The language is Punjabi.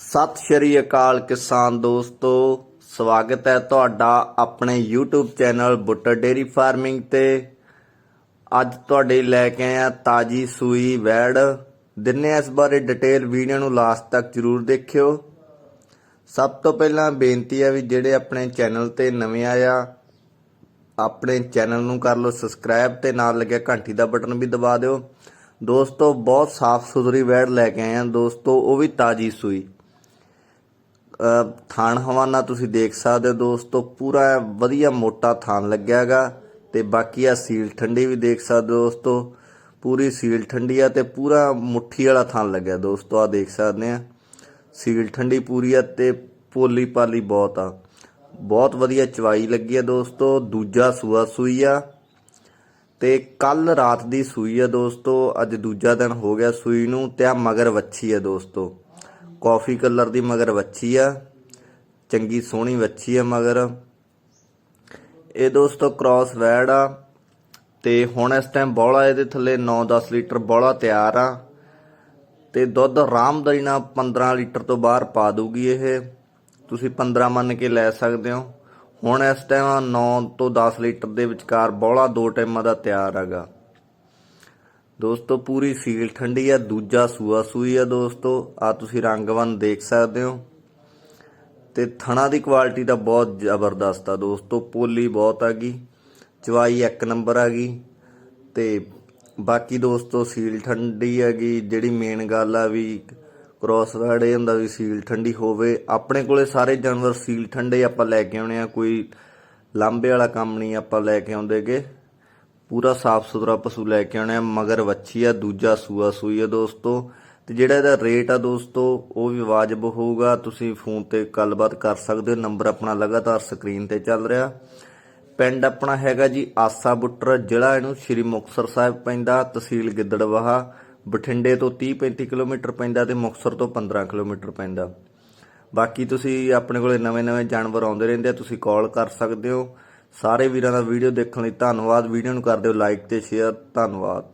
ਸਤਿ ਸ਼੍ਰੀ ਅਕਾਲ ਕਿਸਾਨ ਦੋਸਤੋ, ਸਵਾਗਤ ਹੈ ਤੁਹਾਡਾ ਆਪਣੇ YouTube channel Buttar dairy farming ਤੇ। ਅੱਜ ਤੁਹਾਡੇ ਲੈ ਕੇ ਆਇਆ ਤਾਜੀ ਸੂਈ ਵੈੜ। ਦਿਨੇ ਇਸ ਬਾਰੇ ਡਿਟੇਲ ਵੀਡੀਓ ਨੂੰ ਲਾਸਟ ਤੱਕ ਜਰੂਰ ਦੇਖਿਓ। ਸਭ ਤੋਂ ਪਹਿਲਾਂ ਬੇਨਤੀ ਹੈ ਵੀ ਜਿਹੜੇ ਆਪਣੇ ਚੈਨਲ ਤੇ ਨਵੇਂ ਆਇਆ, ਆਪਣੇ ਚੈਨਲ ਨੂੰ ਕਰ ਲਓ ਸਬਸਕ੍ਰਾਈਬ ਤੇ ਨਾਲ ਲੱਗਿਆ ਘੰਟੀ ਦਾ ਬਟਨ ਵੀ ਦਬਾ ਦਿਓ। ਦੋਸਤੋ, ਬਹੁਤ ਸਾਫ਼ ਸੁਥਰੀ ਵੈੜ ਲੈ ਕੇ ਆਏ ਹਾਂ ਦੋਸਤੋ, ਉਹ ਵੀ ਤਾਜੀ ਸੂਈ। ਥਾਣ ਹਵਾਨਾ ਤੁਸੀਂ ਦੇਖ ਸਕਦੇ ਹੋ ਦੋਸਤੋ, ਪੂਰਾ ਵਧੀਆ ਮੋਟਾ ਥਾਣ ਲੱਗਿਆ ਹੈਗਾ ਤੇ ਬਾਕੀ ਆ ਸੀਲ ਠੰਡੀ ਵੀ ਦੇਖ ਸਕਦੇ ਹੋ ਦੋਸਤੋ, ਪੂਰੀ ਸੀਲ ਠੰਡੀ ਆ ਤੇ ਪੂਰਾ ਮੁੱਠੀ ਵਾਲਾ ਥਾਣ ਲੱਗਿਆ ਦੋਸਤੋ ਆ ਦੇਖ ਸਕਦੇ ਆ। ਸੀਲ ਠੰਡੀ ਪੂਰੀ ਆ ਤੇ ਪੋਲੀ ਪਾਲੀ ਬਹੁਤ ਆ। ਬਹੁਤ ਵਧੀਆ ਚਵਾਈ ਲੱਗੀ ਆ ਦੋਸਤੋ, ਦੂਜਾ ਸੂਆ ਸੂਈ ਆ ਤੇ ਕੱਲ ਰਾਤ ਦੀ ਸੂਈ ਆ ਦੋਸਤੋ, ਅੱਜ ਦੂਜਾ ਦਿਨ ਹੋ ਗਿਆ ਸੂਈ ਨੂੰ ਤੇ ਆ ਮਗਰ ਵੱਛੀ ਆ ਦੋਸਤੋ। ਕਾਫੀ ਕਲਰ ਦੀ ਮਗਰ ਵੱਛੀ ਆ, ਚੰਗੀ ਸੋਹਣੀ ਵੱਛੀ ਆ ਮਗਰ। ਇਹ ਦੋਸਤੋ ਕ੍ਰਾਸ ਵੈੜ ਆ ਤੇ ਹੁਣ ਇਸ ਟਾਈਮ ਬੋਲਾ ਇਹਦੇ ਥੱਲੇ 9-10 ਲੀਟਰ ਬੋਲਾ ਤਿਆਰ ਆ ਤੇ ਦੁੱਧ ਆਰਾਮਦਾਰੀ ਨਾਲ 15 ਲੀਟਰ ਤੋਂ ਬਾਹਰ ਪਾ ਦੂਗੀ ਇਹ। ਤੁਸੀਂ 15 ਮੰਨ ਕੇ ਲੈ ਸਕਦੇ ਹੋ। ਹੁਣ ਇਸ ਟਾਈਮ 9 ਤੋਂ 10 ਲੀਟਰ ਦੇ ਵਿਚਕਾਰ ਬੋਲਾ ਦੋ ਟਾਈਮਾਂ ਦਾ ਤਿਆਰ ਹੈਗਾ। ਦੋਸਤੋ, ਪੂਰੀ ਸੀਲ ਠੰਡੀ ਆ, ਦੂਜਾ ਸੂਆ ਸੂਈ ਆ ਦੋਸਤੋ। ਆ ਤੁਸੀਂ ਰੰਗਵਨ ਦੇਖ ਸਕਦੇ ਹੋ। ਤੇ ਥਣਾ ਦੀ ਕੁਆਲਿਟੀ ਤਾਂ ਬਹੁਤ ਜ਼ਬਰਦਸਤ ਆ ਦੋਸਤੋ, ਪੋਲੀ ਬਹੁਤ ਆ ਗਈ। ਚਵਾਈ ਇੱਕ ਨੰਬਰ ਆ ਗਈ। ਤੇ ਬਾਕੀ ਦੋਸਤੋ, ਸੀਲ ਠੰਡੀ ਹੈਗੀ ਜਿਹੜੀ ਮੇਨ ਗੱਲ ਆ ਵੀ ਕ੍ਰੋਸ ਵਰਡ ਇਹ ਹੁੰਦਾ ਵੀ ਸੀਲ ਠੰਡੀ ਹੋਵੇ। ਆਪਣੇ ਕੋਲੇ ਸਾਰੇ ਜਾਨਵਰ ਸੀਲ ਠੰਡੇ ਆਪਾਂ ਲੈ ਕੇ ਆਉਣੇ ਆ, ਕੋਈ ਲਾਂਬੇ ਵਾਲਾ ਕੰਮ ਨਹੀਂ ਆਪਾਂ ਲੈ ਕੇ ਆਉਂਦੇਗੇ। ਪੂਰਾ ਸਾਫ਼ ਸੁਥਰਾ ਪਸ਼ੂ ਲੈ ਕੇ ਆਉਣਾ ਮਗਰ ਵੱਛੀ ਆ, ਦੂਜਾ ਸੂਆ ਸੂਈ ਆ ਦੋਸਤੋ। ਤੇ ਜਿਹੜਾ ਇਹਦਾ ਰੇਟ ਆ ਦੋਸਤੋ, ਉਹ ਵੀ ਵਾਜਬ ਹੋਊਗਾ। ਤੁਸੀਂ ਫੋਨ ਤੇ ਗੱਲਬਾਤ ਕਰ ਸਕਦੇ ਹੋ, ਨੰਬਰ ਆਪਣਾ ਲਗਾਤਾਰ ਸਕਰੀਨ ਤੇ ਚੱਲ ਰਿਹਾ। ਪਿੰਡ ਆਪਣਾ ਹੈਗਾ ਜੀ ਆਸਾ ਬੁੱਟਰ ਜ਼ਿਲ੍ਹਾ ਇਹਨੂੰ ਸ਼੍ਰੀ ਮੁਕਤਸਰ ਸਾਹਿਬ ਪੈਂਦਾ, ਤਹਿਸੀਲ ਗਿੱਦੜਵਾਹਾ। ਬਠਿੰਡੇ ਤੋਂ 30 35 ਕਿਲੋਮੀਟਰ ਪੈਂਦਾ ਤੇ ਮੁਕਤਸਰ ਤੋਂ 15 ਕਿਲੋਮੀਟਰ ਪੈਂਦਾ। ਬਾਕੀ ਤੁਸੀਂ ਆਪਣੇ ਕੋਲੇ ਨਵੇਂ-ਨਵੇਂ ਜਾਨਵਰ ਆਉਂਦੇ ਰਹਿੰਦੇ ਆ, ਤੁਸੀਂ ਕਾਲ ਕਰ ਸਕਦੇ ਹੋ। ਸਾਰੇ ਵੀਰਾਂ ਦਾ ਵੀਡੀਓ ਦੇਖਣ ਲਈ ਧੰਨਵਾਦ। ਵੀਡੀਓ ਨੂੰ ਕਰ ਦਿਓ ਲਾਈਕ ਤੇ ਸ਼ੇਅਰ। ਧੰਨਵਾਦ।